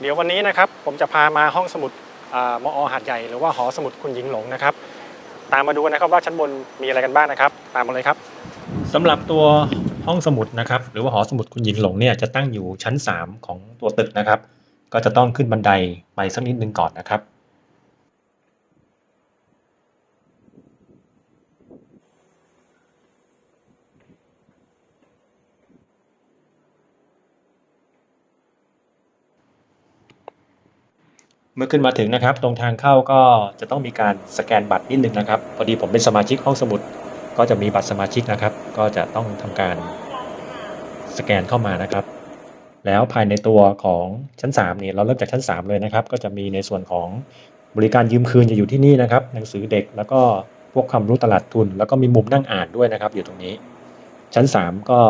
เดี๋ยววันนี้นะครับผมจะพามาห้องสมุดมอหาดใหญ่หรือว่าหอสมุดคุณหญิงหลงนะครับ ตามมาดูนะครับว่าชั้นบนมีอะไรกันบ้างนะครับ ตามมาเลยครับสำหรับตัวห้องสมุดนะครับหรือว่าหอสมุดคุณหญิงหลงเนี่ยจะตั้งอยู่ชั้น 3 ของตัวตึกนะครับ ก็จะต้องขึ้นบันไดไปสักนิดนึงก่อนนะครับ มื่อขึ้นมาถึงนะครับ ตรงทางเข้าก็จะต้องมีการสแกนบัตรนิดนึงนะครับ พอดีผมเป็นสมาชิกห้องสมุด ก็จะมีบัตรสมาชิกนะครับ ก็จะต้องทำการสแกนเข้ามานะครับ แล้วภายในตัวของชั้น3เนี่ยเราเริ่มจากชั้น 3 เลยนะครับ ก็จะมีในส่วนของบริการยืมคืนจะอยู่ที่นี่นะครับ หนังสือเด็กแล้วก็พวกความรู้ตลาดทุน แล้วก็มีมุมนั่งอ่านด้วยนะครับ อยู่ตรงนี้ ชั้น 3 ก็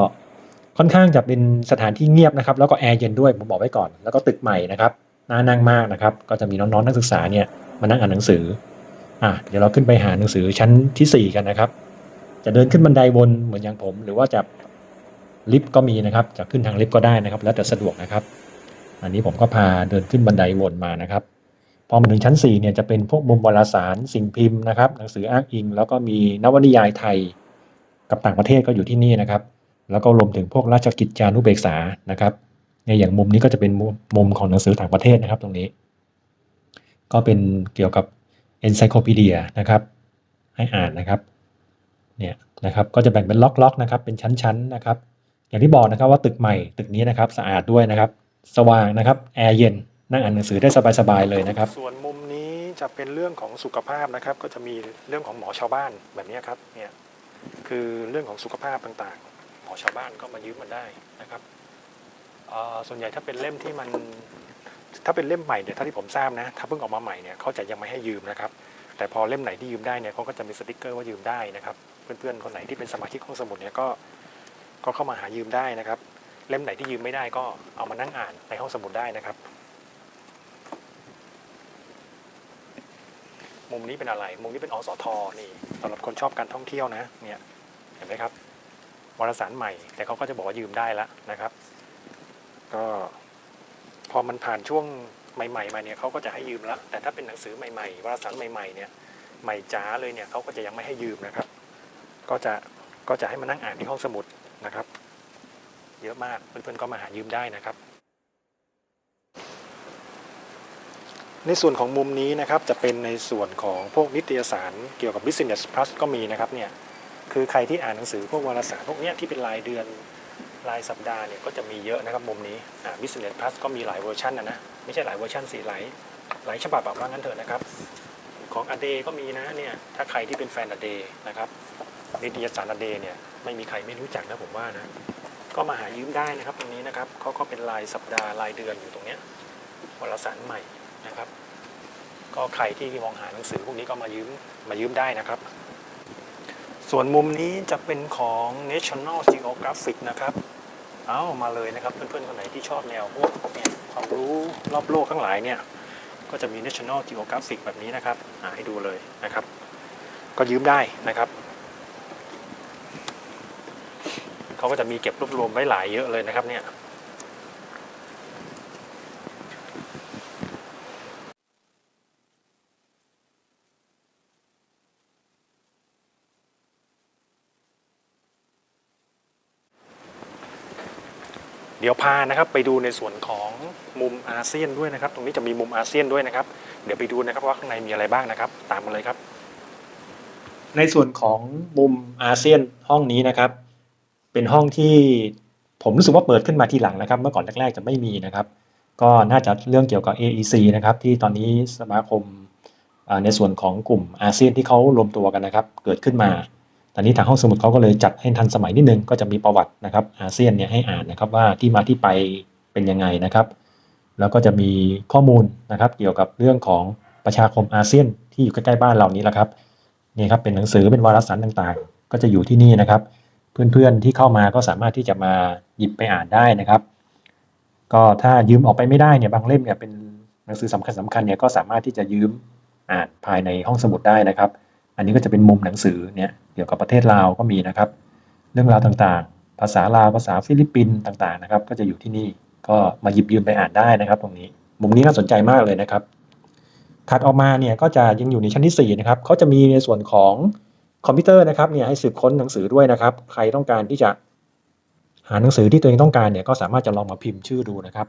ค่อนข้างจะเป็นสถานที่เงียบนะครับ แล้วก็แอร์เย็นด้วยผมบอกไว้ก่อน แล้วก็ตึกใหม่นะครับ น่านั่งมากนะครับ ก็จะมีน้องๆนักศึกษาเนี่ยมานั่งอ่านหนังสืออะเดี๋ยวเราขึ้นไปหาหนังสือชั้นทีสี่ 4 กันนะครับ จะเดินขึ้นบันไดวนเหมือนอย่างผม หรือว่าจะลิฟต์ก็มีนะครับ จะขึ้นทางลิฟต์ก็ได้นะครับ แล้วแต่สะดวกนะครับ อันนี้ผมก็พาเดินขึ้นบันไดวนมานะครับพอมาถึงชั้น4เนี่ยจะเป็นพวกมุมวารสารสิ่งพิมพ์นะครับ หนังสืออ้างอิง แล้วก็มีนวนิยายไทยกับต่างประเทศก็อยู่ที่นี่นะครับ แล้วก็รวมถึงพวกราชกิจจานุเบกษานะครับ ในอย่างมุมนี้ก็จะเป็นมุมของหนังสือต่างประเทศนะครับตรงนี้ ก็เป็นเกี่ยวกับ encyclopedia นะครับให้อ่านนะครับเนี่ยนะครับก็จะแบ่งเป็นล็อกๆนะครับเป็นชั้นๆนะครับ อย่างที่บอกนะครับว่าตึกใหม่ตึกนี้นะครับสะอาดด้วยนะครับ สว่างนะครับแอร์เย็นนั่งอ่านหนังสือได้สบายๆเลยนะครับ ส่วนมุมนี้จะเป็นเรื่องของสุขภาพนะครับ ก็จะมีเรื่องของหมอชาวบ้านแบบนี้ครับเนี่ยคือเรื่องของสุขภาพต่างๆ หมอชาวบ้านก็มายืมมันได้นะครับ ส่วนใหญ่ถ้าเป็นเล่มที่มันถ้าเป็นเล่มใหม่เนี่ยถ้าที่ผมทราบนะ ถ้าเพิ่งออกมาใหม่เนี่ยเขาจะยังไม่ให้ยืมนะครับ แต่พอเล่มไหนที่ยืมได้เนี่ยเขาก็จะมีสติกเกอร์ว่ายืมได้นะครับ เพื่อนๆคนไหนที่เป็นสมาชิกห้องสมุดเนี่ยก็ก็เข้ามาหายืมได้นะครับ เล่มไหนที่ยืมไม่ได้ก็เอามานั่งอ่านในห้องสมุดได้นะครับ มุมนี้เป็นอะไร มุมนี้เป็นอสทนี่สำหรับคนชอบการท่องเที่ยวนะ เนี่ยเห็นไหมครับวารสารใหม่ แต่เขาก็จะบอกว่ายืมได้แล้วนะครับ ก็พอมันผ่านช่วงใหม่ๆมาเนี่ยเขาก็จะให้ยืมแล้วแต่ถ้าเป็นหนังสือใหม่ๆวารสารใหม่ๆเนี่ยใหม่จ๋าเลยเนี่ยเขาก็จะยังไม่ให้ยืมนะครับ ก็จะก็จะให้มานั่งอ่านที่ห้องสมุดนะครับ เยอะมากเพื่อนๆก็มาหายืมได้นะครับ ในส่วนของมุมนี้นะครับจะเป็นในส่วนของพวกนิตยสารเกี่ยวกับ Business Plus ก็มีนะครับเนี่ยคือใครที่อ่านหนังสือพวกวารสารพวกเนี้ยที่เป็นรายเดือน รายสัปดาห์เนี่ยก็จะมีเยอะนะครับมุมนี้อ่า Business Plus ก็มีหลายเวอร์ชันนะนะ ไม่ใช่หลายเวอร์ชันสี่หลายหลายฉบับแบบว่างั้นเถอะนะครับ ของอเดก็มีนะเนี่ยถ้าใครที่เป็นแฟนอเดนะครับนิตยสารอเดเนี่ยไม่มีใครไม่รู้จักนะผมว่านะ ก็มาหายืมได้นะครับตรงนี้นะครับเขาก็เป็นรายสัปดาห์รายเดือนอยู่ตรงเนี้ยวารสารใหม่นะครับ ก็ใครที่มองหาหนังสือพวกนี้ก็มายืมมายืมได้นะครับ ส่วนมุมนี้จะเป็นของ National Geographic นะครับ เอามาเลยนะครับ เพื่อนๆ คนไหนที่ชอบแนวพวกเนี่ยความรู้รอบโลกทั้งหลายเนี่ย ก็จะมี National Geographic แบบนี้นะครับอ่าให้ดูเลยนะครับ ก็ยืมได้นะครับ เขาก็จะมีเก็บรวบรวมไว้หลายเยอะเลยนะครับเนี่ย เดี๋ยวพานะครับไปดูในส่วนของมุมอาเซียนด้วยนะครับ ตรงนี้จะมีมุมอาเซียนด้วยนะครับ เดี๋ยวไปดูนะครับว่าข้างในมีอะไรบ้างนะครับ ตามมาเลยครับ ในส่วนของมุมอาเซียนห้องนี้นะครับ เป็นห้องที่ผมรู้สึกว่าเปิดขึ้นมาทีหลังนะครับ เมื่อก่อนแรกๆจะไม่มีนะครับ ก็น่าจะเรื่องเกี่ยวกับ AEC นะครับที่ตอนนี้สมาคมในส่วนของกลุ่มอาเซียนที่เขารวมตัวกันนะครับ เกิดขึ้นมา ตอนนี้ทางห้องสมุดเขาก็เลยจัดให้ทันสมัยนิดนึงก็จะมีประวัตินะครับอาเซียนเนี่ยให้อ่านนะครับว่าที่มาที่ไปเป็นยังไงนะครับ แล้วก็จะมีข้อมูลนะครับเกี่ยวกับเรื่องของประชาคมอาเซียนที่อยู่ใกล้ๆบ้านเรานี้แหละครับนี่ครับเป็นหนังสือเป็นวารสารต่างๆ ก็จะอยู่ที่นี่นะครับ เพื่อนๆที่เข้ามาก็สามารถที่จะมาหยิบไปอ่านได้นะครับ ก็ถ้ายืมออกไปไม่ได้เนี่ยบางเล่มเนี่ยเป็นหนังสือสำคัญสคัญๆเนี่ยก็สามารถที่จะยืมอ่านภายในห้องสมุดได้นะครับ อันนี้ก็จะเป็นมุมหนังสือเนี่ยเกี่ยวกับประเทศลาวก็มีนะครับ เรื่องราวต่างๆ ภาษาลาวภาษาฟิลิปปินส์ต่างๆนะครับ ก็จะอยู่ที่นี่ก็มาหยิบยืมไปอ่านได้นะครับ ตรงนี้ มุมนี้น่าสนใจมากเลยนะครับถัดออกมาเนี่ยก็จะยังอยู่ในชั้นที่4นะครับเขาจะมีในส่วนของคอมพิวเตอร์นะครับเนี่ยให้สืบค้นหนังสือด้วยนะครับ ใครต้องการที่จะหาหนังสือที่ตัวเองต้องการเนี่ยก็สามารถจะลองมาพิมพ์ชื่อดูนะครับ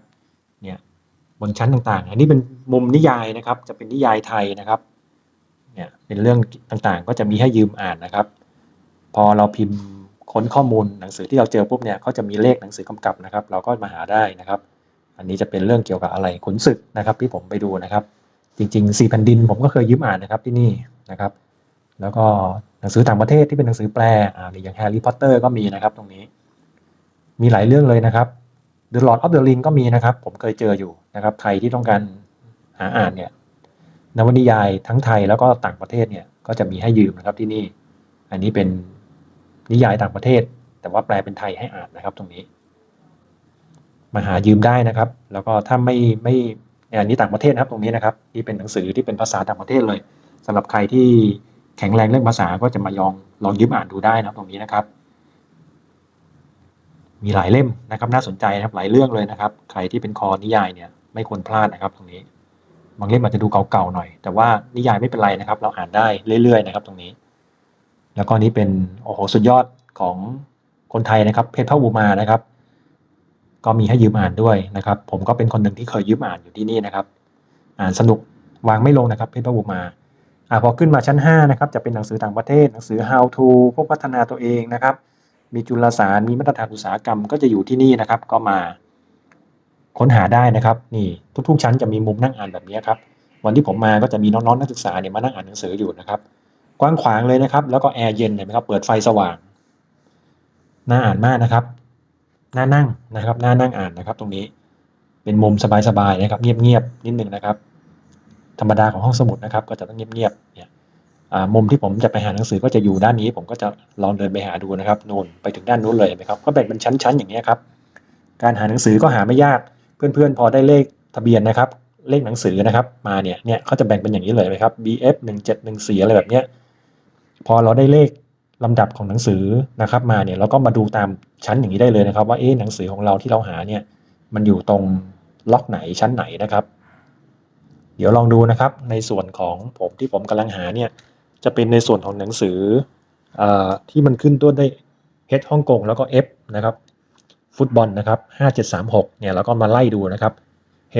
เนี่ยบนชั้นต่างๆ อันนี้เป็นมุมนิยายนะครับ จะเป็นนิยายไทยนะครับ เนี่ยเป็นเรื่องต่างๆ ก็จะมีให้ยืมอ่านนะครับ พอเราพิมพ์ค้นข้อมูลหนังสือที่เราเจอปุ๊บเนี่ยเขาจะมีเลขหนังสือกำกับนะครับ เราก็มาหาได้นะครับ อันนี้จะเป็นเรื่องเกี่ยวกับอะไรขุนศึกนะครับ ที่ผมไปดูนะครับ จริงๆสี่แผ่นดินผมก็เคยยืมอ่านนะครับที่นี่นะครับ แล้วก็หนังสือต่างประเทศที่เป็นหนังสือแปลอ่าอย่างแฮร์รี่พอตเตอร์ก็มีนะครับ ตรงนี้ มีหลายเรื่องเลยนะครับ The Lord of the Ring ก็มีนะครับ ผมเคยเจออยู่นะครับ ใครที่ต้องการหาอ่านเนี่ย นวนิยายทั้งไทยแล้วก็ต่างประเทศเนี่ยก็จะมีให้ยืมนะครับที่นี่ อันนี้เป็นนิยายต่างประเทศ แต่ว่าแปลเป็นไทยให้อ่านนะครับ ตรงนี้มาหายืมได้นะครับ แล้วก็ถ้าไม่ไม่อันนี้ต่างประเทศนะครับตรงนี้นะครับที่เป็นหนังสือที่เป็นภาษาต่างประเทศเลยสำหรับใครที่แข็งแรงเรื่องภาษาก็จะมาลองลองยืมอ่านดูได้นะครับตรงนี้นะครับ มีหลายเล่มนะครับ น่าสนใจนะครับหลายเรื่องเลยนะครับ ใครที่เป็นคอนิยายเนี่ยไม่ควรพลาดนะครับตรงนี้ บางเล่มอาจจะดูเก่าๆหน่อย แต่ว่านิยายไม่เป็นไรนะครับ เราอ่านได้เรื่อยๆนะครับตรงนี้ แล้วก็นี้เป็นโอ้โหสุดยอดของคนไทยนะครับ เพชรพระบูมานะครับ ก็มีให้ยืมอ่านด้วยนะครับ ผมก็เป็นคนหนึ่งที่เคยยืมอ่านอยู่ที่นี่นะครับ อ่านสนุกวางไม่ลงนะครับ เพชรพระบูมาอ่าพอขึ้นมาชั้น 5 นะครับ จะเป็นหนังสือต่างประเทศ หนังสือ how to พวกพัฒนาตัวเองนะครับ มีจุลสารมีมาตรฐานอุตสาหกรรมก็จะอยู่ที่นี่นะครับ ก็มา ค้นหาได้นะครับนี่ทุกๆชั้นจะมีมุมนั่งอ่านแบบนี้ครับวันที่ผมมาก็จะมีน้องๆนักศึกษาเนี่ยมานั่งอ่านหนังสืออยู่นะครับ กว้างขวางเลยนะครับ แล้วก็แอร์เย็นเห็นไหมครับเปิดไฟสว่างน่าอ่านมากนะครับน่านั่งนะครับน่านั่งอ่านนะครับ ตรงนี้เป็นมุมสบายๆนะครับ เงียบๆนิดนึงนะครับ ธรรมดาของห้องสมุดนะครับ ก็จะต้องเงียบๆเนี่ยมุมที่ผมจะไปหาหนังสือก็จะอยู่ด้านนี้ ผมก็จะลองเดินไปหาดูนะครับนู่นไปถึงด้านนู้นเลยเห็นไหมครับก็แบ่งเป็นชั้นๆอย่างนี้ครับการหาหนังสือก็หาไม่ยาก เพื่อนๆ พอได้เลขทะเบียนนะครับ เลขหนังสือนะครับ มาเนี่ยเนี่ยเขาจะแบ่งเป็นอย่างนี้เลยไหมครับ BF 1714อะไรแบบเนี้ยพอเราได้เลขลำดับของหนังสือนะครับมาเนี่ยเราก็มาดูตามชั้นอย่างนี้ได้เลยนะครับ ว่าเอ๊ะหนังสือของเราที่เราหาเนี่ยมันอยู่ตรงล็อกไหนชั้นไหนนะครับ เดี๋ยวลองดูนะครับในส่วนของผมที่ผมกำลังหาเนี่ยจะเป็นในส่วนของหนังสือออที่มันขึ้นต้นด้วย H ฮ่องกงแล้วก็ F นะครับ ฟุตบอลนะครับ5736เนี่ยเราก็มาไล่ดูนะครับ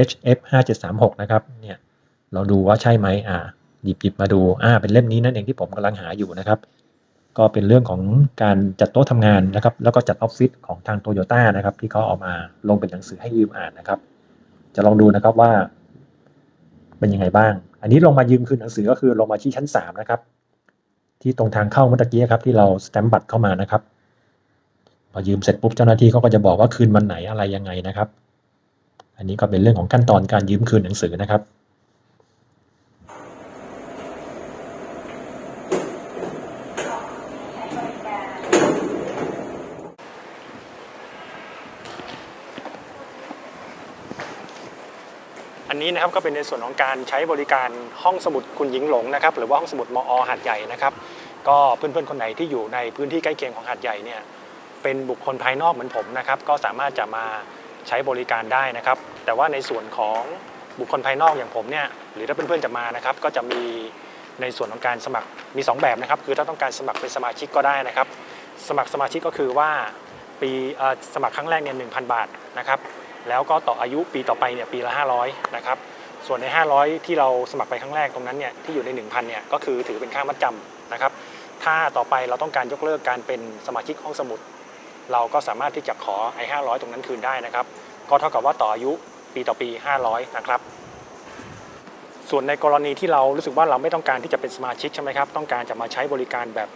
HF 5736นะครับเนี่ยเราดูว่าใช่ไหมอ่าหยิบหยิบมาดูอ่าเป็นเล่มนี้นั่นเองที่ผมกำลังหาอยู่นะครับ ก็เป็นเรื่องของการจัดโต๊ะทำงานนะครับ แล้วก็จัดออฟฟิศของทางโตโยต้านะครับ ที่เขาเอามาลงเป็นหนังสือให้ยืมอ่านนะครับ จะลองดูนะครับว่า เป็นยังไงบ้าง อันนี้ลงมายืมคืนหนังสือก็คือลงมาที่ชั้นสามนะครับที่ตรงทางเข้าเมื่อตะกี้ครับที่เราสแตมป์บัตรเข้ามานะครับ พอยืมเสร็จปุ๊บเจ้าหน้าที่เขาก็จะบอกว่าคืนวันไหนอะไรยังไงนะครับ อันนี้ก็เป็นเรื่องของขั้นตอนการยืมคืนหนังสือนะครับอันนี้นะครับก็เป็นในส่วนของการใช้บริการห้องสมุดคุณหญิงหลงนะครับหรือว่าห้องสมุดมอหาดใหญ่นะครับ ก็เพื่อนๆคนไหนที่อยู่ในพื้นที่ใกล้เคียงของหาดใหญ่เนี่ย เป็นบุคคลภายนอกเหมือนผมนะครับ ก็สามารถจะมาใช้บริการได้นะครับ แต่ว่าในส่วนของบุคคลภายนอกอย่างผมเนี่ยหรือถ้าเพื่อนๆจะมานะครับ ก็จะมีในส่วนของการสมัครมี 2 แบบนะครับ คือถ้าต้องการสมัครเป็นสมาชิกก็ได้นะครับ สมัครสมาชิกก็คือว่าปีสมัครครั้งแรกเนี่ยหนึ่งบาทนะครับแล้วก็ต่ออายุปีต่อไปเนี่ยปีละ 500นะครับส่วนใน 500 ที่เราสมัครไปครั้งแรกตรงนั้นเนี่ยที่อยู่ใน 1,000เนี่ยก็คือถือเป็นค่ามัดจำนะครับถ้าต่อไปเราต้องการยกเลิกการเป็นสมาชิกห้องสมุด เราก็สามารถที่จะขอไอ้500 ตรงนั้นคืนได้นะครับ ก็เท่ากับว่าต่ออายุปีต่อปี 500 นะครับ ส่วนในกรณีที่เรารู้สึกว่าเราไม่ต้องการที่จะเป็นสมาชิกใช่ไหมครับ ต้องการจะมาใช้บริการแบบ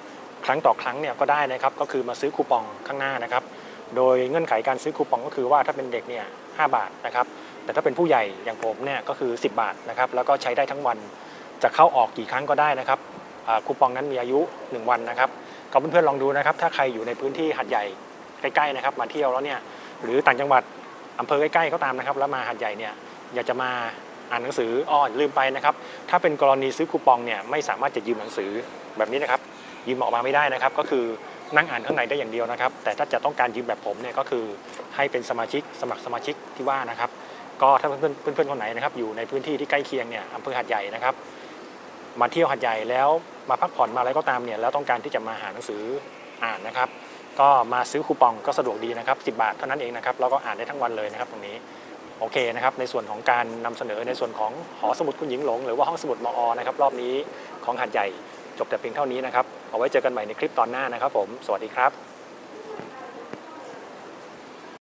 ครั้งต่อครั้งเนี่ยก็ได้นะครับ ก็คือมาซื้อคูปองข้างหน้านะครับ โดยเงื่อนไขการซื้อคูปองก็คือว่าถ้าเป็นเด็กเนี่ย5บาทนะครับ แต่ถ้าเป็นผู้ใหญ่อย่างผมเนี่ยก็คือ 10 บาทนะครับ แล้วก็ใช้ได้ทั้งวัน จะเข้าออกกี่ครั้งก็ได้นะครับคูปองนั้นมีอายุ 1 วันนะครับก็เพื่อนๆลองดูนะครับ ถ้าใครอยู่ในพื้นที่หัดใหญ่ ใกล้ๆนะครับมาเที่ยวแล้วเนี่ยหรือต่างจังหวัดอำเภอใกล้ๆก็ตามนะครับแล้วมาหัดใหญ่เนี่ยอยากจะมาอ่านหนังสืออ้อลืมไปนะครับ ถ้าเป็นกรณีซื้อคูปองเนี่ยไม่สามารถจะยืมหนังสือแบบนี้นะครับ ยืมออกมาไม่ได้นะครับ ก็คือนั่งอ่านข้างในได้อย่างเดียวนะครับ แต่ถ้าจะต้องการยืมแบบผมเนี่ยก็คือให้เป็นสมาชิกสมัครสมาชิกที่ว่านะครับ ก็ถ้าเพื่อนๆเพื่อนคนไหนนะครับอยู่ในพื้นที่ที่ใกล้เคียงเนี่ยอำเภอหาดใหญ่นะครับ มาเที่ยวหาดใหญ่แล้วมาพักผ่อนมาอะไรก็ตามเนี่ยแล้วต้องการที่จะมาหาหนังสืออ่านนะครับ ก็มาซื้อคูปองก็สะดวกดีนะครับ10 บาทเท่านั้นเองนะครับแล้วก็อ่านได้ทั้งวันเลยนะครับตรงนี้โอเคนะครับในส่วนของการนำเสนอในส่วนของหอสมุดคุณหญิงหลง หรือว่าห้องสมุดมอนะครับรอบนี้ของหัดใหญ่จบแต่เพียงเท่านี้นะครับเอาไว้เจอกันใหม่ในคลิปตอนหน้านะครับผม สวัสดีครับ